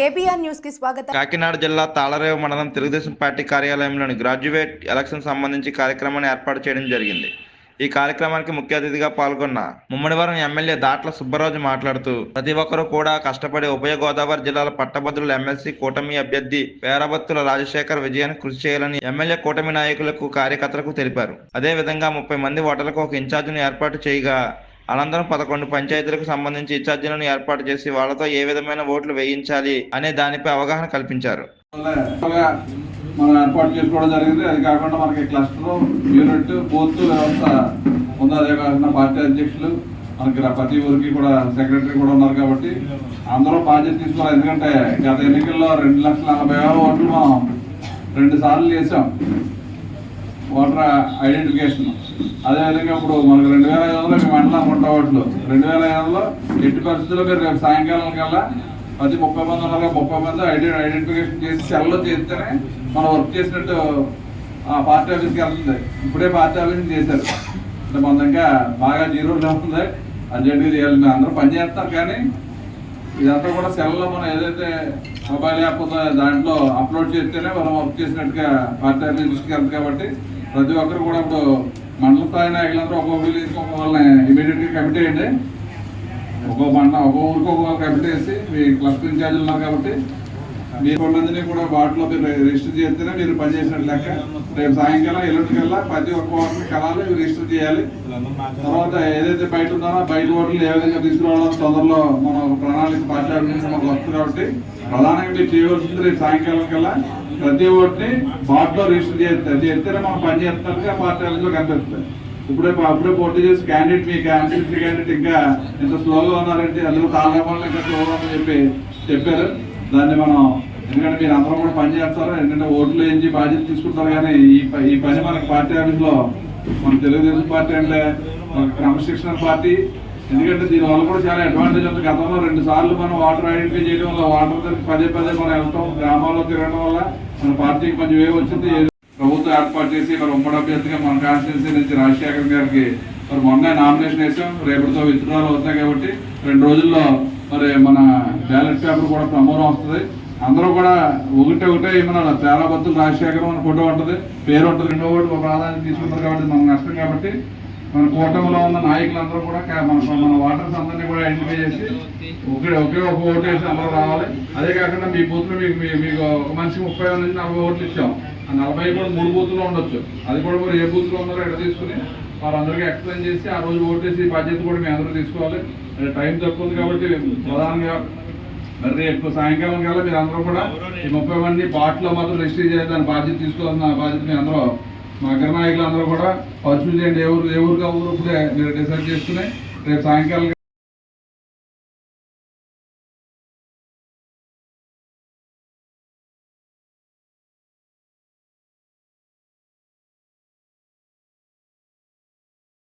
KBR న్యూస్కి స్వాగతం. కాకినాడ జిల్లా తాళరేవు మండలం తెలుగుదేశం పార్టీ కార్యాలయంలోని గ్రాడ్యుయేట్ ఎలక్షన్ సంబంధించి కార్యక్రమాన్ని ఏర్పాటు చేయడం జరిగింది. ఈ కార్యక్రమానికి ముఖ్య అతిథిగా పాల్గొన్న ముమ్మడివరం ఎమ్మెల్యే దాట్ల సుబ్బరాజు మాట్లాడుతూ ప్రతి ఒక్కరూ కూడా కష్టపడి ఉభయ గోదావరి జిల్లాల పట్టభద్రుల ఎమ్మెల్సీ కూటమి అభ్యర్థి పేరబత్తుల రాజశేఖర్ విజయాన్ని కృషి చేయాలని ఎమ్మెల్యే కూటమి నాయకులకు కార్యకర్తలకు తెలిపారు. అదే విధంగా ముప్పై మంది ఓటర్లకు ఒక ఇన్ఛార్జిని ఏర్పాటు చేయగా అనంతరం పదకొండు పంచాయతీలకు సంబంధించి ఇన్ఛార్జీలను ఏర్పాటు చేసి వాళ్ళతో ఏ విధమైన ఓట్లు వేయించాలి అనే దానిపై అవగాహన కల్పించారు. ఎక్కువగా మనం ఏర్పాటు చేసుకోవడం జరిగింది. అది కాకుండా మనకి క్లస్టర్ యూనిట్ బూత్ వ్యవస్థ ఉంది. అదే కాకుండా పార్టీ అధ్యక్షులు మనకి ప్రతి ఊరికి కూడా సెక్రటరీ కూడా ఉన్నారు కాబట్టి అందరూ బాధ్యత తీసుకోవాలి. ఎందుకంటే గత ఎన్నికల్లో రెండు లక్షల నలభై వేల ఓట్లు మనం రెండు సార్లు చేసాం ఓటర్ ఐడెంటిఫికేషన్. అదేవిధంగా ఇప్పుడు మనకు రెండు వేల ఐదు వందలు మీ మండలం ఉండవట్లు రెండు వేల ఐదు వందలు ఎట్టి పరిస్థితుల్లో మీరు రేపు సాయంకాలం కల్లా ప్రతి ముప్పై మంది ఉన్నారు ముప్పై మంది ఐడెంటి ఐడెంటిఫికేషన్ చేసి సెల్లో చేస్తేనే మనం వర్క్ చేసినట్టు ఆ పార్టీ ఆఫీస్కి వెళ్తుంది. ఇప్పుడే పార్టీ ఆఫీస్కి చేశారు. అంటే మన ఇంకా బాగా జీరోలో ఉంది. అర్జెంటుగా చేయాలి. అందరూ పని చేస్తారు కానీ ఇదంతా కూడా సెల్లో మనం ఏదైతే మొబైల్ యాప్ దాంట్లో అప్లోడ్ చేస్తేనే మనం వర్క్ చేసినట్టుగా పార్టీ ఆఫీస్ దృష్టికి వెళ్తుంది కాబట్టి ప్రతి ఒక్కరు కూడా ఇప్పుడు మండల స్థాయి నాయకులందరూ ఒక్కొక్క విలేజ్కి ఒక్కొక్క వాళ్ళని ఇమీడియట్గా కమిటీ చేయండి. ఒక్కో మండలం ఒక్కో ఊరికి ఒక్కొక్క కమిటీ వేసి మీ క్లస్టర్ ఇన్ఛార్జ్ ఉన్నారు కాబట్టి మీ కొండని కూడా వాటిలో మీరు రిజిస్టర్ చేస్తేనే మీరు పనిచేసినట్టు లెక్క. రేపు సాయంకాలం ఎల్లుండి కల్లా ప్రతి ఒక్క ఓటర్ని కలాలి రిజిస్టర్ చేయాలి. తర్వాత ఏదైతే బయట ఉన్నారో బయట ఓట్లు ఏ విధంగా తీసుకురావాలో తొందరలో మన ప్రణాళిక పార్టీ మనకు వస్తుంది కాబట్టి ప్రధానంగా మీరు చేయవలసింది రేపు సాయంకాలం కల్లా ప్రతి ఓటుని బాట్లో రిజిస్టర్ చేస్తారు చేస్తేనే మనం పని చేస్తున్నట్టుగా పార్టీ ఆఫీస్లో కనిపిస్తుంది. ఇప్పుడే అప్పుడే పోటీ చేసి క్యాండిడేట్ మీ క్యాండిడేట్ క్యాండిడేట్ ఇంకా ఎంత స్లోగా ఉన్నారంటే అందులో తాళగమని ఇంకా స్లోగా ఉందని చెప్పి చెప్పారు. దాన్ని మనం ఎందుకంటే మీరు అందరూ కూడా పని చేస్తారు. ఎందుకంటే ఓట్లు ఏంచి బాధ్యత తీసుకుంటారు కానీ ఈ ఈ పని మనకి పార్టీ ఆఫీస్లో మన తెలుగుదేశం పార్టీ అంటే క్రమశిక్షణ పార్టీ ఎందుకంటే దీని వల్ల కూడా చాలా అడ్వాంటేజ్ ఉంది. గతంలో రెండు సార్లు మనం వాటర్ ఐడెంటిఫై చేయడం వల్ల వాటర్ దగ్గరికి పదే పదే మనం వెళ్తాం. గ్రామాల్లో తిరగడం వల్ల మన పార్టీకి మంచి వే వచ్చింది? ప్రభుత్వం ఏర్పాటు చేసి మరి ఉమ్మడి అభ్యర్థిగా మన కాన్స్టిట్యున్సీ నుంచి రాజశేఖర్ గారికి మరి మొన్న నామినేషన్ వేసాం. రేపటితో విత్డ్రాలు అవుతాయి కాబట్టి రెండు రోజుల్లో మరి మన బ్యాలెట్ పేపర్ కూడా ప్రమోదం వస్తుంది. అందరూ కూడా ఒకటే ఒకటే ఏమన్నా చాలా రాజశేఖరం అని ఫోటో ఉంటుంది. పేరు ఉంటుంది రెండో ఒకటి ఒక ప్రాధాన్యత తీసుకుంటారు కాబట్టి మనకు నష్టం కాబట్టి మన కూటమిలో ఉన్న నాయకులందరూ కూడా మన మన వాటర్స్ అందరినీ కూడా ఐడెంటిఫై చేసి ఒకే ఒకే ఒక ఓటు వేసి అందరూ రావాలి. అదే కాకుండా మీ బూత్లో మీకు మీకు ఒక మనిషి ముప్పై నుంచి నలభై ఓట్లు ఇచ్చాం. ఆ నలభై కూడా మూడు బూత్లో ఉండొచ్చు. అది కూడా మీరు ఏ బూత్లో ఉన్నారో ఎక్కడ తీసుకుని వారందరికీ ఎక్స్ప్లెయిన్ చేసి ఆ రోజు ఓటు వేసి బాధ్యత కూడా మీ అందరూ తీసుకోవాలి. టైం తక్కువ ఉంది కాబట్టి ప్రధానంగా మరి రేపు సాయంకాలం కల్లా మీరు అందరూ కూడా ఈ ముప్పై మంది బాట్లో మాత్రం రిజిస్టర్ చేయాలి దాని బాధ్యత తీసుకోవాల్సిన బాధ్యత మీ అందరూ మా అగ్రనాయకులు అందరూ కూడా పరిశీలి చేయండి ఏ ఊరు ఏ ఊరుగా ఊరు ఇప్పుడే మీరు డిసైడ్ చేసుకుని రేపు సాయంకాలం